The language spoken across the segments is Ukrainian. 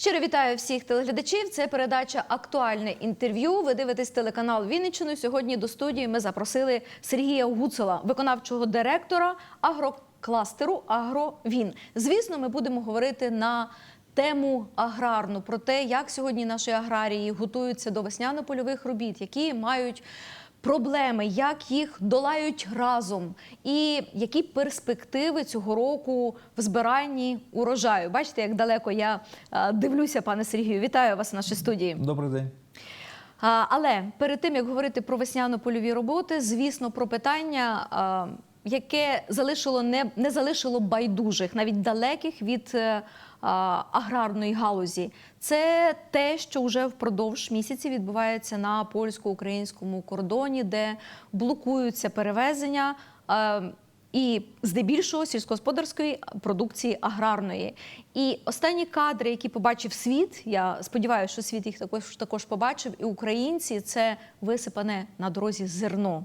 Щиро вітаю всіх телеглядачів. Це передача Актуальне інтерв'ю. Ви дивитесь телеканал Вінниччину. Сьогодні до студії ми запросили Сергія Гуцела, виконавчого директора агрокластеру Агровін. Звісно, ми будемо говорити на тему аграрну про те, як сьогодні наші аграрії готуються до весняно-польових робіт, які мають проблеми, як їх долають разом, і які перспективи цього року в збиранні урожаю. Бачите, як далеко я е, дивлюся, пане Сергію. Вітаю вас в нашій студії. Добрий день. Але перед тим як говорити про весняно-польові роботи, звісно, про питання, яке залишило не, не залишило байдужих, навіть далеких від е, аграрної галузі, це те, що вже впродовж місяці відбувається на польсько-українському кордоні, де блокуються перевезення. а, і здебільшого сільськогосподарської продукції аграрної. І останні кадри, які побачив світ, я сподіваюся, що світ їх також також побачив, і українці це висипане на дорозі зерно.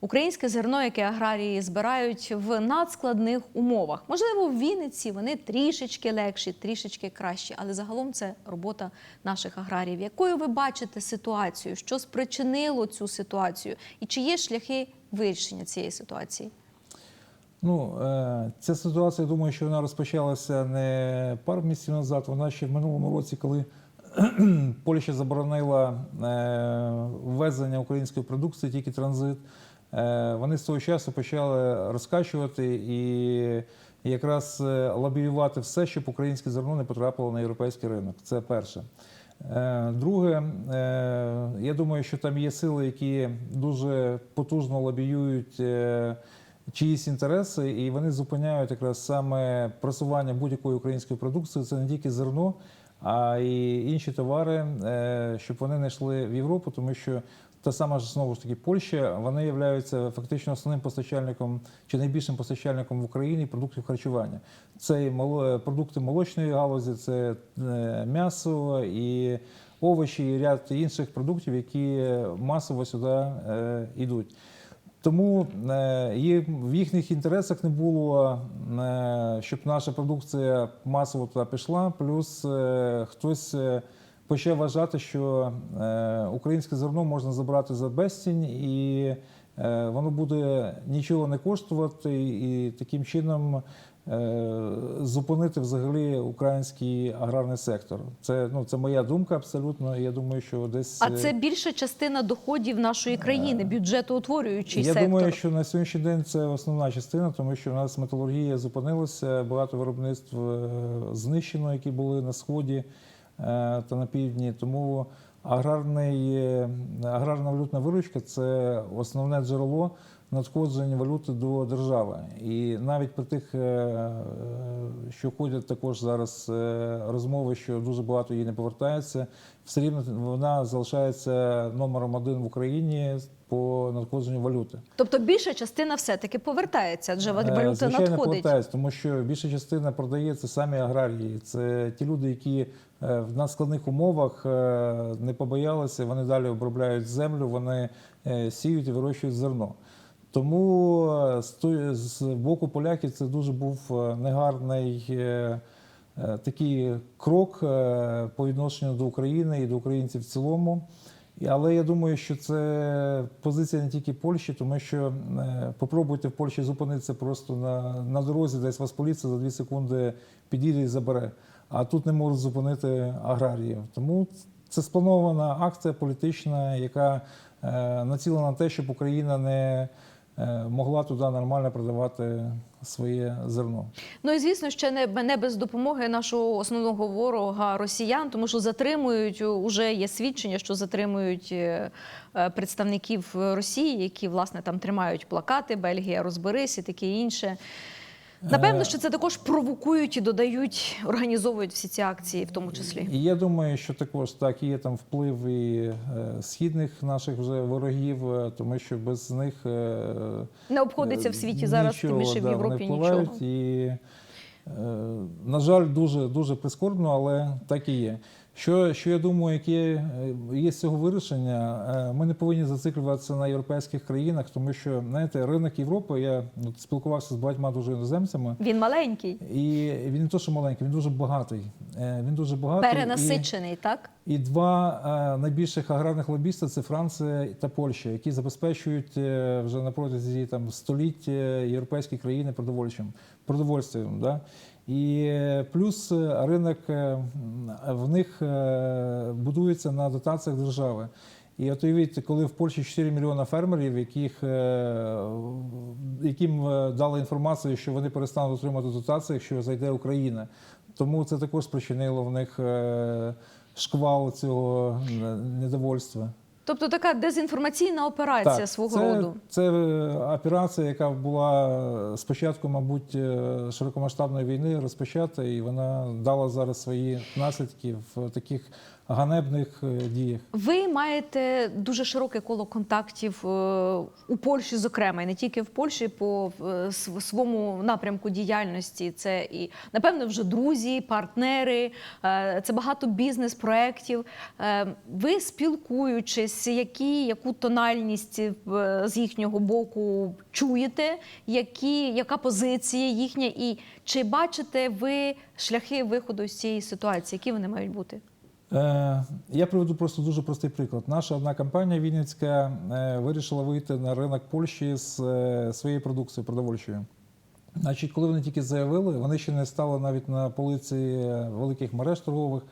Українське зерно, яке аграрії збирають в надскладних умовах. Можливо, в Вінниці вони трішечки легші, трішечки кращі, але загалом це робота наших аграріїв. Якою ви бачите ситуацію? Що спричинило цю ситуацію? І чи є шляхи вирішення цієї ситуації? Ну, е, ця ситуація, я думаю, що вона розпочалася не пару місяців назад. Вона ще в минулому році, коли Польща заборонила е, ввезення української продукції, тільки транзит. Е, Вони з того часу почали розкачувати і якраз е, лобіювати все, щоб українське зерно не потрапило на європейський ринок. Це перше. Е, Друге, я думаю, що там є сили, які дуже потужно лобіюють чиїсь інтереси, і вони зупиняють якраз саме просування будь-якої української продукції. Це не тільки зерно, а й інші товари, щоб вони не йшли в Європу, тому що та сама ж знову ж таки Польща, вони являються фактично основним постачальником чи найбільшим постачальником в Україні продуктів харчування. Це продукти молочної галузі, це е, м'ясо і овочі, і ряд інших продуктів, які масово сюди е, йдуть. Тому е, в їхніх інтересах не було, е, щоб наша продукція масово туди пішла. Плюс е, хтось е, почав вважати, що е, українське зерно можна забрати за безцінь, і е, воно буде нічого не коштувати, і таким чином е, зупинити взагалі український аграрний сектор. Це ну це моя думка абсолютно. Я думаю, що десь А це більша частина доходів нашої країни, бюджетоутворюючий я сектор. думаю, що на сьогоднішній день це основна частина, тому що в нас металургія зупинилася, багато виробництв знищено, які були на сході та на півдні. Тому аграрний, е, аграрна валютна виручка це основне джерело надходжень валюти до держави. І навіть при тих, е, е, що ходять також зараз е, розмови, що дуже багато її не повертається, все рівно вона залишається номером один в Україні по надходженню валюти. Тобто більша частина все-таки повертається, адже валюта Звичайно, надходить. повертається, тому що більша частина продається самі аграрії. Це ті люди, які в надскладних умовах е, не побоялися, вони далі обробляють землю, вони сіють і вирощують зерно. Тому е, з боку поляків це дуже був е, негарний е, такий крок по відношенню до України і до українців в цілому. Але я думаю, що це позиція не тільки Польщі, тому що попробуйте в Польщі зупинитися просто на, на дорозі, десь вас поліція за 2 секунди підійде і забере. А тут не можуть зупинити аграріїв. Тому це спланована акція політична, яка е, націлена на те, щоб Україна не могла туди нормально продавати своє зерно. Ну і звісно, ще не, не без допомоги нашого основного ворога росіян, тому що затримують уже є свідчення, що затримують е, е, представників Росії, які власне там тримають плакати Бельгія, розберись і таке інше. Напевно, Е, що це також провокують і додають, організовують всі ці акції, в тому числі. І я думаю, що також так є там вплив і е, східних наших вже ворогів, е, тому що без них Не обходиться в світі зараз, тим більше в да, Європі вони нічого. І, на жаль, дуже дуже прискорбно, але так і є. Що, що я думаю, яке е, є з цього вирішення? Е, Ми не повинні зациклюватися на європейських країнах, тому що знаєте, ринок Європи, я ну, спілкувався з багатьма дуже іноземцями, Він маленький, і він не то, що маленький, він дуже багатий. Е, Він дуже багатий. і- перенасичений, так? І два найбільших аграрних лобіста це Франція та Польща, які забезпечують вже на протязі там століть е, європейські країни продовольчим продовольством. Да? І плюс е, ринок е, в них е, будується на дотаціях держави. І от уявіть, коли в Польщі 4 мільйона фермерів, яких, яким дали інформацію, що вони перестануть отримати дотації, якщо зайде Україна. Тому це також спричинило в них шквал цього недовольства. Тобто така дезінформаційна операція свого це, роду. Це е, операція, яка була е, спочатку, мабуть, е, широкомасштабної війни розпочата, і вона дала зараз свої наслідки в таких ганебних діях. Ви маєте дуже широке коло контактів у Польщі, зокрема, і не тільки в Польщі, по своєму напрямку діяльності. Це і напевно вже друзі, партнери, це багато бізнес-проєктів. Е, Ви спілкуючись, які, яку тональність е, з їхнього боку чуєте, які, яка позиція їхня, і чи бачите ви шляхи виходу з цієї ситуації? Які вони мають бути? Е, Я приведу просто дуже простий приклад. Наша одна компанія Вінницька е, вирішила вийти на ринок Польщі з своєю продукцією продовольчою. Значить, коли вони тільки заявили, вони ще не стали навіть на полиці великих мереж торгових.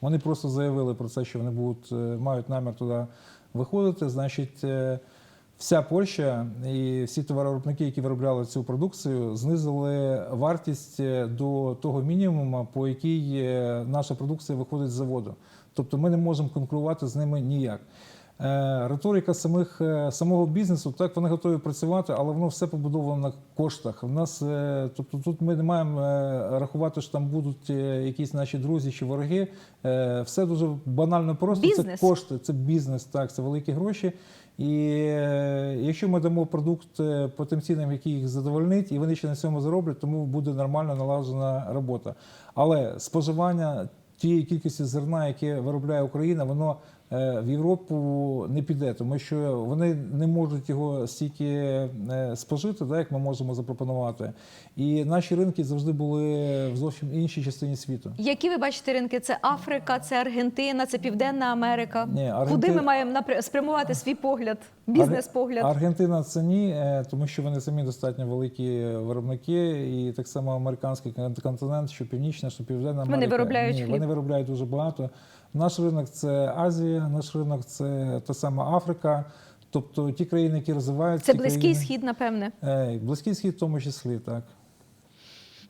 Вони просто заявили про це, що вони будуть, е, мають намір туди виходити. Значить, е, вся Польща і всі товаровиробники, які виробляли цю продукцію, знизили вартість е, до того мінімуму, по якій наша продукція виходить з заводу. Тобто ми не можемо конкурувати з ними ніяк. Е, Риторика самих е, самого бізнесу, так вони готові працювати, але воно все побудовано на коштах. У нас, е, тобто, тут ми не маємо рахувати, що там будуть якісь наші друзі чи вороги. Все дуже банально просто. Бізнес. Це кошти, це бізнес, так, це великі гроші. І якщо ми дамо продукт по тим цінам, які їх задовольнить, і вони ще на цьому зароблять, тому буде нормально налажена робота. Але споживання тієї кількості зерна, яке виробляє Україна, воно в Європу не піде, тому що вони не можуть його стільки е, спожити, так, як ми можемо запропонувати. І наші ринки завжди були в зовсім іншій частині світу. Які ви бачите ринки? Це Африка, це Аргентина, це Південна Америка. Ні, Аргенти- Куди ми маємо спрямувати свій погляд, бізнес-погляд? Ар- Аргентина це ні, е, тому що вони самі достатньо великі виробники, і так само американський континент, що північна, що південна Вони виробляють ні, хліб. Вони виробляють дуже багато. Наш ринок це Азія, наш ринок це та сама Африка. Тобто ті країни, які розвиваються, Це близький країни, схід, напевне. Близький схід, в тому числі, так.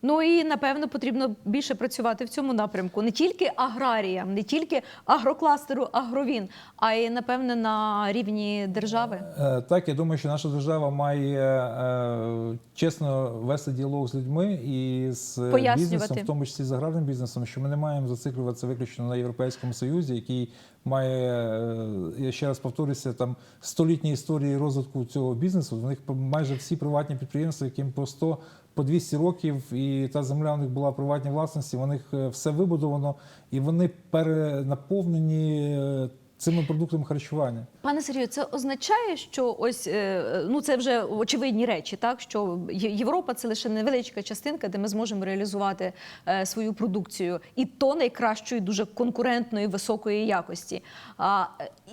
Ну і напевно потрібно більше працювати в цьому напрямку. Не тільки аграріям, не тільки агрокластеру, агровін, а й напевне на рівні держави. Е, Так, я думаю, що наша держава має е, чесно вести діалог з людьми і з бізнесом, в тому числі з аграрним бізнесом, що ми не маємо зациклюватися виключно на Європейському Союзі, який має, е, я ще раз повторюся, там столітні історії розвитку цього бізнесу. В них майже всі приватні підприємства, яким по 100 по 200 років, і та земля у них була в приватній власності. У них е, все вибудовано, і вони перенаповнені е, цими продуктами харчування. Пане Сергію, це означає, що ось е, ну це вже очевидні речі, так що Європа це лише невеличка частинка, де ми зможемо реалізувати е, свою продукцію, і то найкращої, дуже конкурентної, високої якості. А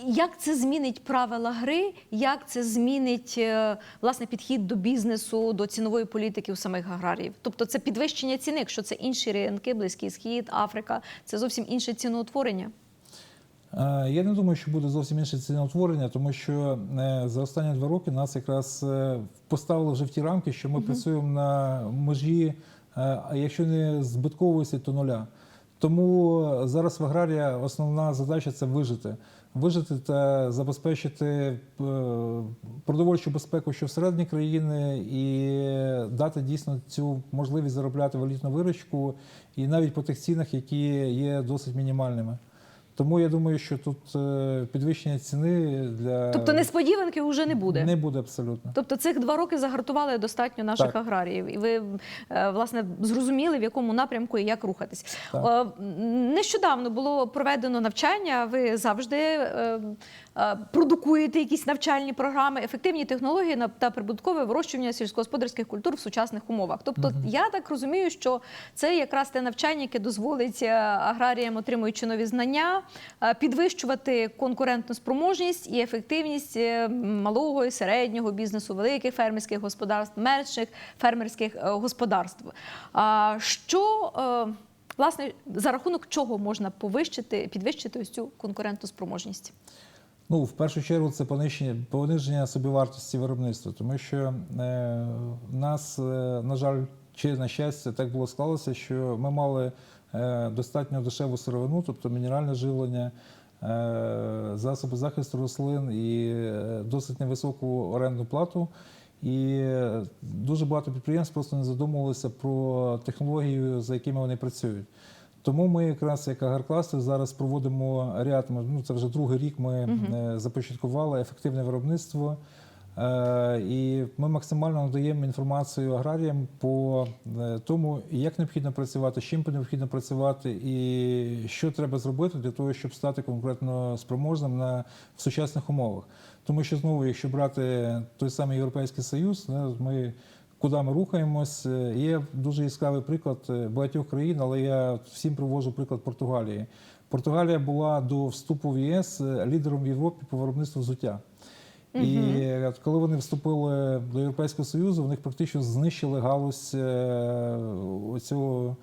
як це змінить правила гри? Як це змінить е, власне підхід до бізнесу, до цінової політики у самих аграріїв? Тобто це підвищення ціни, якщо це інші ринки, Близький Схід, Африка, це зовсім інше ціноутворення. Е, Я не думаю, що буде зовсім інше ціноутворення, тому що е, за останні два роки нас якраз е, поставили вже в ті рамки, що ми працюємо на межі, а якщо не збитковості, то нуля. Тому зараз в аграрія основна задача це вижити. Вижити та забезпечити продовольчу безпеку, що всередині країни, і дати дійсно цю можливість заробляти валютну виручку, і навіть по тих цінах, які є досить мінімальними. Тому я думаю, що тут е, підвищення ціни для Тобто несподіванки вже не буде. не буде абсолютно. Тобто цих два роки загартували достатньо наших Так. аграріїв, і ви е, власне зрозуміли, в якому напрямку і як рухатись. Так. Е, Нещодавно було проведено навчання. Ви завжди продукуєте якісь навчальні програми, ефективні технології та прибуткове вирощування сільськогосподарських культур в сучасних умовах. Тобто, я так розумію, що це якраз те навчання, яке дозволить е, аграріям, отримуючи нові знання, е, підвищувати конкурентну спроможність і ефективність е, малого і середнього бізнесу, великих фермерських господарств, менших фермерських е, господарств. А що е, власне за рахунок чого можна повищити, підвищити ось цю конкурентну спроможність? Ну, в першу чергу, це пониження, пониження собівартості виробництва, тому що е, нас, е, на жаль, чи на щастя, так було склалося, що ми мали е, достатньо дешеву сировину, тобто мінеральне живлення, е, засоби захисту рослин і е, досить невисоку орендну плату. І е, дуже багато підприємств просто не задумувалися про технологію, за якими вони працюють. Тому ми якраз як агаркластер зараз проводимо ряд, ну це вже другий рік ми е, започаткували ефективне виробництво. Е, І ми максимально надаємо інформацію аграріям по е, тому, як необхідно працювати, з чим необхідно працювати, і що треба зробити для того, щоб стати конкурентно спроможним на в сучасних умовах. Тому що знову, якщо брати той самий Європейський Союз, не, ми куди ми рухаємось. Е, Є дуже яскравий приклад е, багатьох країн, але я всім привожу приклад Португалії. Португалія була до вступу в ЄС е, лідером в Європі по виробництву взуття. І коли вони вступили до Європейського Союзу, в них практично знищили галузь оцього е,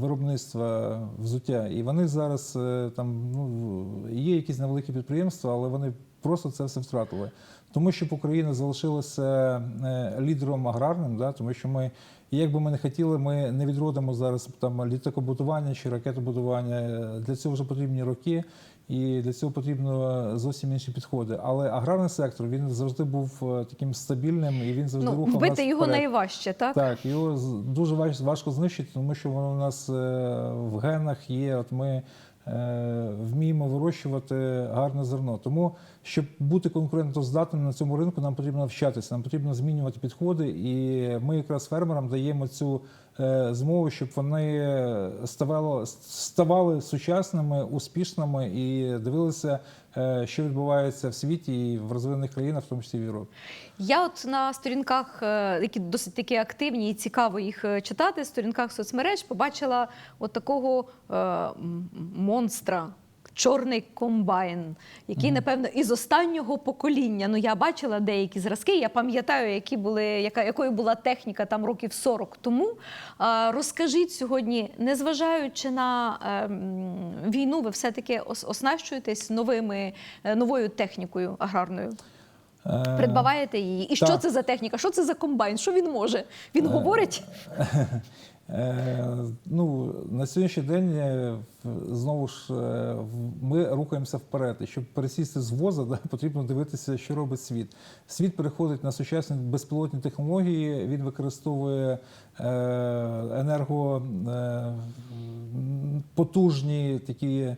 виробництва взуття. І вони зараз е, там ну, є якісь невеликі підприємства, але вони просто це все втратили. Тому що Україна залишилася е, лідером аграрним, да, тому що ми, як би ми не хотіли, ми не відродимо зараз там літакобудування чи ракетобудування. Е, Для цього вже потрібні роки. І для цього потрібно зовсім інші підходи. Але аграрний сектор він завжди був е, таким стабільним і він завжди Ну, рухав вбити нас його вперед. найважче, так? Так, його дуже важ- важко знищити, тому що воно у нас е, в генах є. От ми е, вміємо вирощувати гарне зерно. Тому, щоб бути конкурентоздатним на цьому ринку, нам потрібно навчатися, нам потрібно змінювати підходи. І ми якраз фермерам даємо цю е, змогу, щоб вони ставали, ставали сучасними, успішними і дивилися, е, що відбувається в світі і в розвинених країнах, в тому числі в Європі. Я от на сторінках, е, які досить такі активні і цікаво їх читати, сторінках соцмереж побачила от такого монстра. Чорний комбайн, який, напевно, із останнього покоління. Ну, я бачила деякі зразки. Я пам'ятаю, які були, яка, якою була техніка там років 40 тому. А, розкажіть сьогодні, незважаючи на е, війну, ви все-таки оснащуєтесь новими, е, новою технікою аграрною? Е, Придбаваєте її. І що так. це за техніка? Що це за комбайн? Що він може? Він говорить? Е, Ну, на сьогоднішній день е, знову ж е, ми рухаємося вперед. І щоб пересісти з воза, да, потрібно дивитися, що робить світ. Світ переходить на сучасні безпілотні технології. Він використовує е, енерго е, м, потужні такі.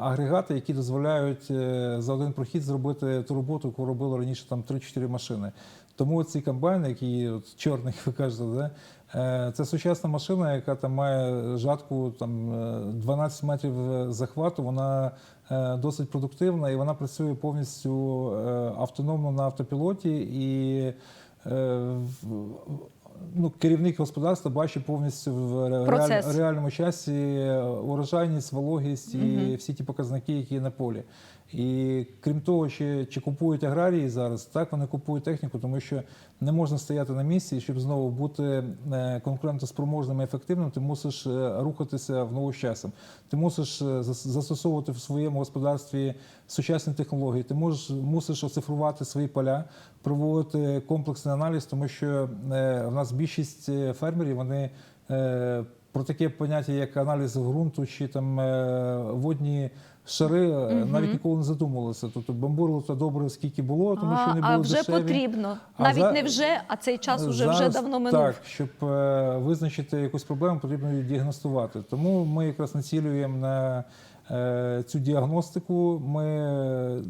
Агрегати, які дозволяють за один прохід зробити ту роботу, яку робили раніше там 3-4 машини. Тому ці комбайни, які от, як ви кажете, да, це сучасна машина, яка там має жатку там, е, 12 метрів е, захвату. Вона е, досить продуктивна і вона працює повністю е, автономно на автопілоті. І е, ну, керівник господарства бачить повністю в реаль- реальному часі е, урожайність, вологість і всі ті показники, які є на полі. І крім того, чи, чи купують аграрії зараз, так вони купують техніку, тому що не можна стояти на місці, щоб знову бути е, конкурентоспроможним і ефективним, ти мусиш е, рухатися в ногу з часом. Ти мусиш е, застосовувати в своєму господарстві сучасні технології. Ти можеш мусиш оцифрувати свої поля, проводити комплексний аналіз, тому що в нас більшість фермерів вони. Про таке поняття, як аналіз ґрунту чи там водні шари, угу. навіть ніколи не задумувалися. Тобто бомбурило то добре, скільки було, тому що не було а вже дешеві. потрібно. А Навіть за- не вже, а цей час уже, вже давно минув. Так, щоб е, визначити якусь проблему, потрібно її діагностувати. Тому ми якраз націлюємо на е, цю діагностику. Ми,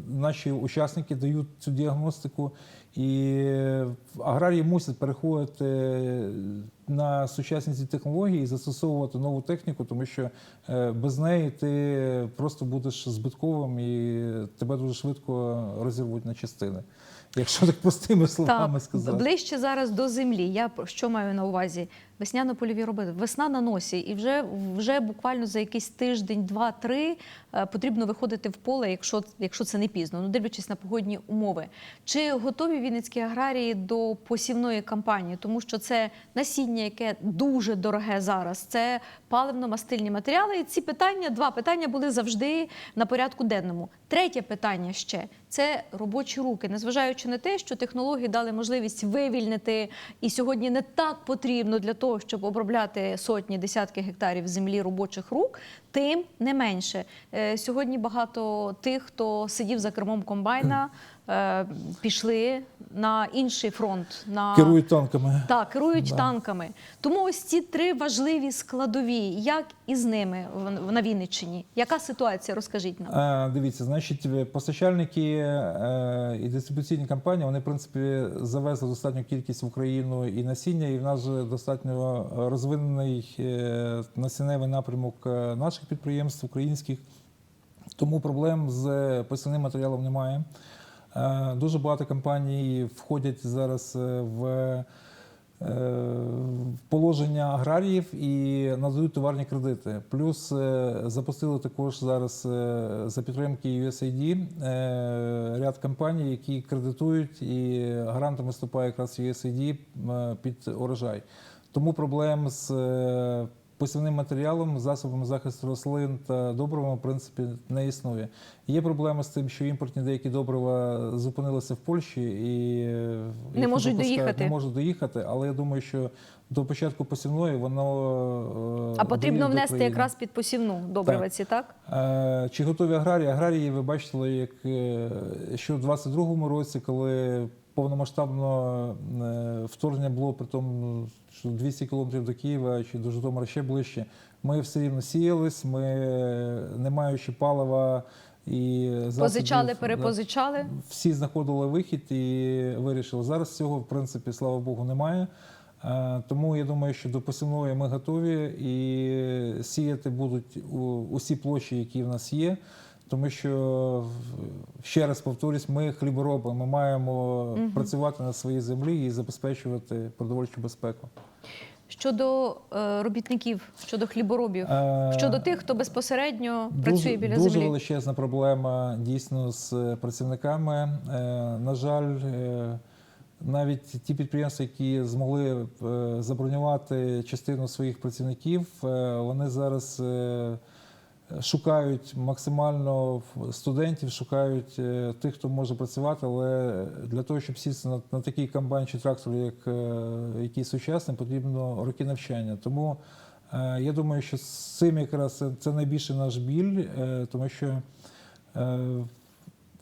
наші учасники дають цю діагностику, і аграрії мусять переходити на сучасні ці технології і застосовувати нову техніку, тому що е, без неї ти просто будеш збитковим і тебе дуже швидко розірвуть на частини. Якщо так простими словами сказати. ближче зараз до землі. Я що маю на увазі? Весняно-польові роботи. Весна на носі, і вже, вже буквально за якийсь тиждень, два-три е, потрібно виходити в поле, якщо, якщо це не пізно, ну дивлячись на погодні умови. Чи готові вінницькі аграрії до посівної кампанії? Тому що це насіння, яке дуже дороге зараз, це паливно-мастильні матеріали. І ці питання, два питання були завжди на порядку денному. Третє питання ще це робочі руки, незважаючи на те, що технології дали можливість вивільнити, і сьогодні не так потрібно для того, щоб обробляти сотні, десятки гектарів землі робочих рук. Тим не менше, Е, сьогодні багато тих, хто сидів за кермом комбайна, е, пішли на інший фронт. На Керують танками. так, керують Да. танками. Тому ось ці три важливі складові. Як із ними на Вінниччині? Яка ситуація? Розкажіть нам. Е, Дивіться, значить, постачальники е, і дистрибуційні компанії вони в принципі завезли достатню кількість в Україну і насіння, і в нас вже достатньо розвинений е, насінневий напрямок е, наших підприємств українських. Тому проблем з посівним матеріалом немає. Е, Дуже багато компаній входять зараз е, в е, положення аграріїв і надають товарні кредити. Плюс запустили також зараз за підтримки USAID ряд компаній, які кредитують, і гарантом виступає якраз USAID під урожай. Тому проблем з посівним матеріалом, засобами захисту рослин та добривами, в принципі, не існує. Є проблема з тим, що імпортні деякі добрива зупинилися в Польщі і е, Не можуть доїхати. Не можуть доїхати, але я думаю, що до початку посівної воно е, А потрібно внести якраз під посівну добривиці, так? Е, Чи готові аграрії? Аграрії, ви бачили, як що в 22-му році, коли повномасштабно е, вторгнення було при тому, що 200 кілометрів до Києва чи до Житомира ще ближче, ми все рівно сіялись, ми, не маючи палива і засобів, Позичали, перепозичали. всі знаходили вихід і вирішили. Зараз цього, в принципі, слава Богу, немає. Е, Тому я думаю, що до посівної ми готові і сіяти будуть усі площі, які в нас є. Тому що ще раз повторюсь, ми хлібороби, ми маємо працювати на своїй землі і забезпечувати продовольчу безпеку. Щодо е, робітників, щодо хліборобів, Е, щодо тих, хто безпосередньо працює біля дуже землі. величезна проблема дійсно з е, працівниками. Е, на жаль, е, навіть ті підприємства, які змогли е, забронювати частину своїх працівників, е, вони зараз е, шукають максимально студентів, шукають е, тих, хто може працювати, але для того, щоб сісти на, на такий комбайн чи трактор, як е, який сучасний, потрібно роки навчання. Тому Е, Я думаю, що з цим якраз це, це найбільший наш біль, тому що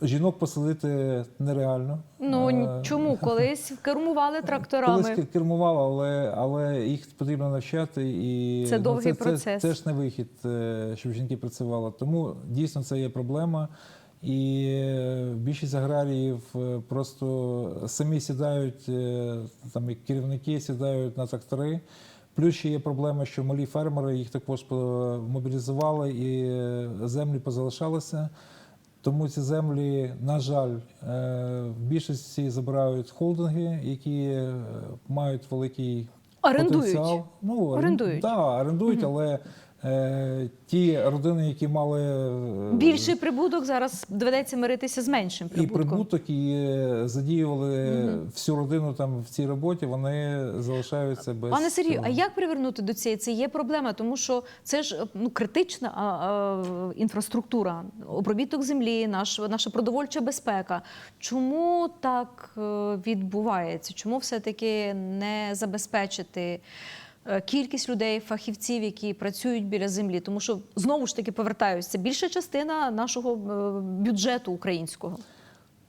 жінок посадити нереально. Ну Е, чому колись кермували тракторами? кер- кермувала, але, але їх потрібно навчати. І, Це ну, довгий це, процес. Це, це ж не вихід, е, щоб жінки працювали. Тому дійсно це є проблема. І е, більшість аграріїв просто самі сідають, там як керівники сідають на трактори. Плюс ще є проблема, що малі фермери їх також мобілізували і землі позалишалися. Тому ці землі, на жаль, е, в більшості забирають холдинги, які е, мають великий Орендують. потенціал. Ну, орен- Орендують. Да, орендують, але е, ті родини, які мали е, Більший прибуток зараз доведеться миритися з меншим і прибуток, і е, задіювали всю родину там в цій роботі, вони залишаються без Пане Сергію, цього. а як привернути до цієї? Це є проблема, тому що це ж ну критична а, а, інфраструктура, обробіток землі, наш, наша продовольча безпека. Чому так е, відбувається? Чому все-таки не забезпечити? Е, Кількість людей, фахівців, які працюють біля землі, тому що знову ж таки повертаюся, більша частина нашого е, бюджету українського.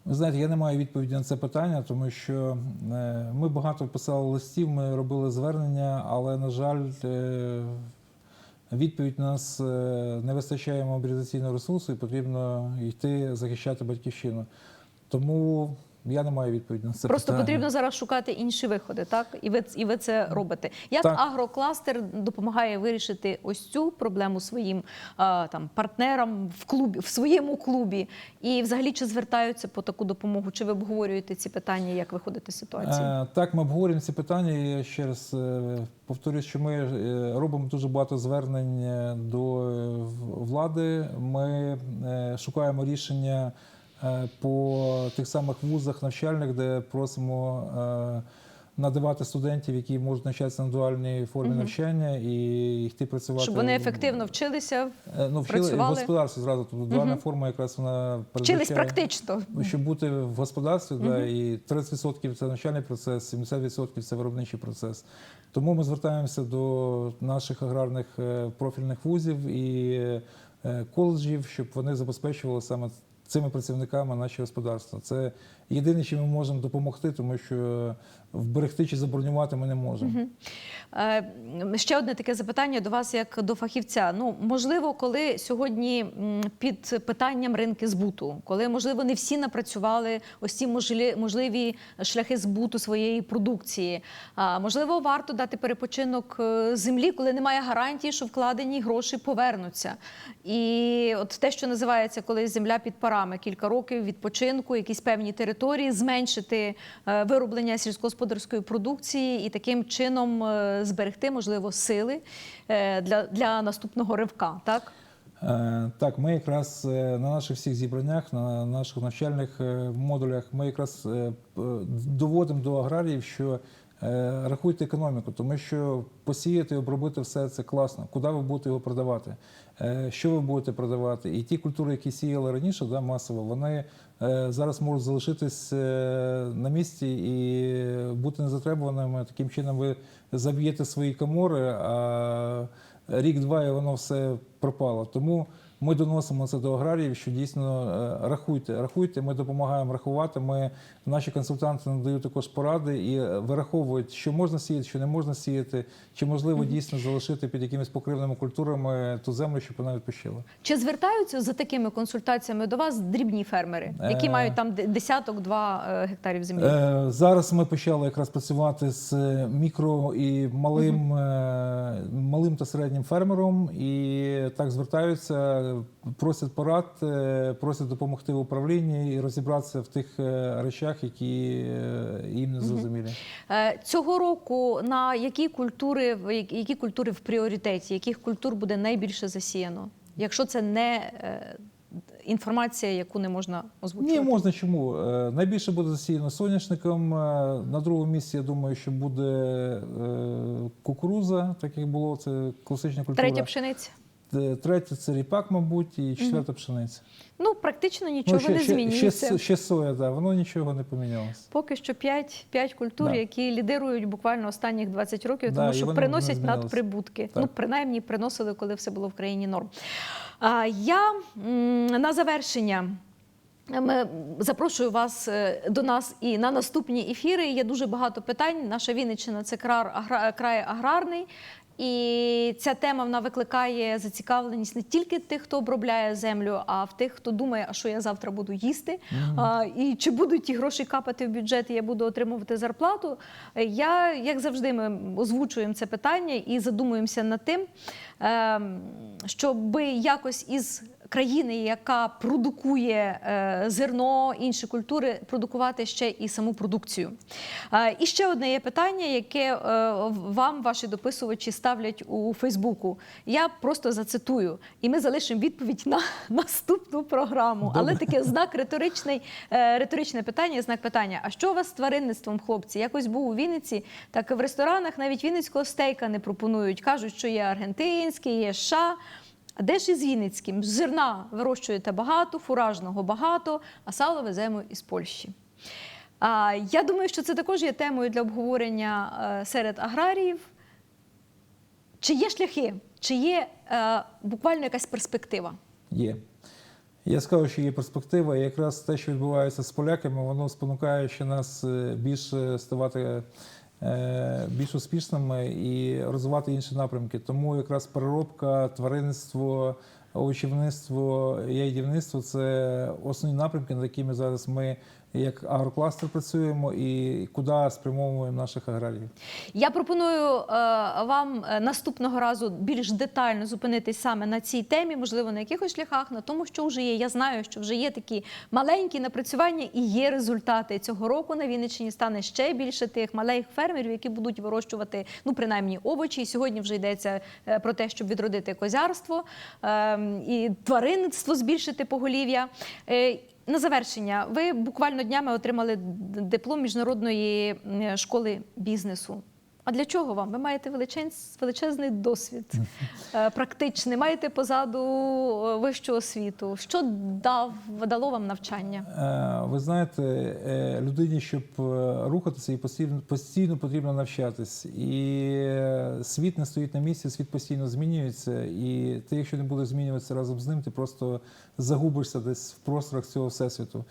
Ви знаєте, я не маю відповіді на це питання, тому що е, ми багато писали листів, ми робили звернення, але, на жаль, відповідь у нас не вистачає мобілізаційного ресурсу і потрібно йти захищати батьківщину. Тому я не маю відповіді на це Просто питання. потрібно зараз шукати інші виходи, так? І ви, і ви це робите. Як Так. агрокластер допомагає вирішити ось цю проблему своїм а, там партнерам в клубі, в своєму клубі? І взагалі чи звертаються по таку допомогу? Чи ви обговорюєте ці питання, як виходити з ситуації? Е, Так, ми обговорюємо ці питання. Я ще раз е, повторюсь, що ми е, робимо дуже багато звернень е, до влади. Ми шукаємо рішення по тих самих вузах навчальних, де просимо е, надавати студентів, які можуть навчатися на дуальній формі Мгм. навчання і йти працювати. Щоб вони ефективно вчилися, Е, Ну, вчили в господарстві зразу. Тобто дуальна Мгм. форма якраз вона вчились практично. Щоб бути в господарстві, да, і 30% це навчальний процес, 70% це виробничий процес. Тому ми звертаємося до наших аграрних е, профільних вузів і е, коледжів, щоб вони забезпечували саме цими працівниками наші господарства. Це єдине, чим ми можемо допомогти, тому що вберегти чи забронювати ми не можемо. Мгм. Е, Ще одне таке запитання до вас, як до фахівця. Ну можливо, коли сьогодні під питанням ринки збуту, коли можливо не всі напрацювали ось ці можливі шляхи збуту своєї продукції. А можливо, варто дати перепочинок е, землі, коли немає гарантії, що вкладені гроші повернуться. І от те, що називається, коли земля під парами, кілька років відпочинку, якісь певні території, зменшити е, вироблення сільськогосподарської продукції і таким чином е, зберегти, можливо, сили е, для, для наступного ривка. Так Так, ми якраз на наших всіх зібраннях, на наших навчальних модулях, ми якраз доводимо до аграріїв, що рахуйте економіку, тому що посіяти, обробити все це класно. Куди ви будете його продавати? Е, Що ви будете продавати? І ті культури, які сіяли раніше, да, масово, вони е, зараз можуть залишитись е, на місці і бути незатребуваними. Таким чином ви заб'єте свої комори, а рік-два і воно все пропало. Тому ми доносимо це до аграріїв, що дійсно е, рахуйте, рахуйте, ми допомагаємо рахувати. Ми, наші консультанти надають також поради і е, вираховують, що можна сіяти, що не можна сіяти, чи можливо дійсно залишити під якимись покривними культурами ту землю, щоб вона відпочила. чи звертаються за такими консультаціями до вас дрібні фермери, які Е. мають там десяток-два е, гектарів землі? Е, Зараз ми почали якраз працювати з мікро і малим, е, малим та середнім фермером, і так звертаються, просять порад, е, просять допомогти в управлінні і розібратися в тих е, речах, які е, їм не зрозумілі. Цього року на які культури в- які культури в пріоритеті, яких культур буде найбільше засіяно? Якщо це не інформація, яку не можна озвучувати? Ні, можна чому. Найбільше буде засіяно соняшником. На другому місці, я думаю, що буде кукуруза, так як було, це класична культура. Третя пшениця. Е, Третє це ріпак, мабуть, і четверта пшениця. Ну практично нічого ще, не ще, змінюється. Ще, ще соя, да, воно нічого не помінялося. Поки що 5, 5 культур, Да. які лідирують буквально останніх 20 років, тому і що приносять надприбутки. Так. Ну, принаймні, приносили, коли все було в країні норм. А, я м, на завершення. Ми запрошую вас е, до нас і на наступні ефіри. Є дуже багато питань. Наша Вінниччина це край аграрний. І ця тема вона викликає зацікавленість не тільки тих, хто обробляє землю, а в тих, хто думає, а що я завтра буду їсти, а, і чи будуть ті гроші капати в бюджет, і я буду отримувати зарплату. Я, як завжди, ми озвучуємо це питання і задумуємося над тим, ем, щоб якось із країни, яка продукує е, зерно, інші культури, продукувати ще і саму продукцію. Е, І ще одне є питання, яке е, вам ваші дописувачі ставлять у Фейсбуку. Я просто зацитую, і ми залишимо відповідь на наступну програму. Але таке знак риторичний, риторичне питання, знак питання. А що у вас з тваринництвом, хлопці? Якось був у Вінниці, так в ресторанах навіть вінницького стейка не пропонують. Кажуть, що є аргентинський, є США. А де ж із Вінницьким? Зерна вирощуєте багато, фуражного багато, а сало веземо із Польщі. Я думаю, що це також є темою для обговорення е, серед аграріїв. Чи є шляхи, чи є е, буквально якась перспектива? Є. Я скажу, що є перспектива, і якраз те, що відбувається з поляками, воно спонукає ще нас е, більше ставати більш успішними і розвивати інші напрямки. Тому якраз переробка, тваринництво, овочівництво, яйдівництво це основні напрямки, над якими зараз ми як агрокластер працюємо і куди спрямовуємо наших аграріїв. Я пропоную е, вам е, наступного разу більш детально зупинитись саме на цій темі, можливо, на якихось шляхах, на тому, що вже є. Я знаю, що вже є такі маленькі напрацювання і є результати цього року. На Вінниччині стане ще більше тих маленьких фермерів, які будуть вирощувати ну принаймні овочі. Сьогодні вже йдеться е, про те, щоб відродити козярство е, і тваринництво, збільшити поголів'я. На завершення, ви буквально днями отримали диплом міжнародної школи бізнесу. А для чого вам? Ви маєте величез- величезний досвід е, практичний, маєте позаду е, вищу освіту. Що дав, дало вам навчання? Е, Ви знаєте, людині, щоб рухатися, і постійно, постійно потрібно навчатись. І світ не стоїть на місці, світ постійно змінюється. І ти, якщо не будеш змінюватися разом з ним, ти просто загубишся десь в просторах цього всесвіту.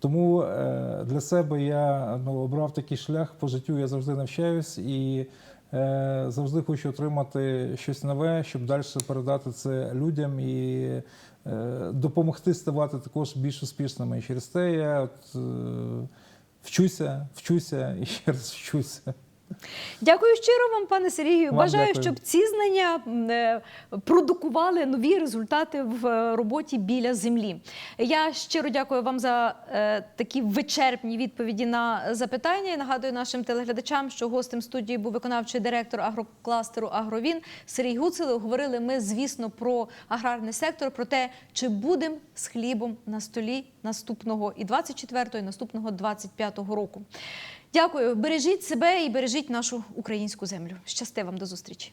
Тому е, для себе я ну, обрав такий шлях по життю. Я завжди навчаюсь і е, завжди хочу отримати щось нове, щоб далі передати це людям і е, допомогти ставати також більш успішними. І через те я от, е, вчуся, вчуся і ще раз вчуся. Дякую щиро вам, пане Сергію. Вам Бажаю, дякую. щоб ці знання е, продукували нові результати в е, роботі біля землі. Я щиро дякую вам за е, такі вичерпні відповіді на запитання. І нагадую нашим телеглядачам, що гостем студії був виконавчий директор агрокластеру Агровін Сергій Гуцел. Говорили ми, звісно, про аграрний сектор, про те, чи будемо з хлібом на столі наступного і 24-го, і наступного 25-го року. Дякую, бережіть себе і бережіть нашу українську землю. Щасти вам до зустрічі.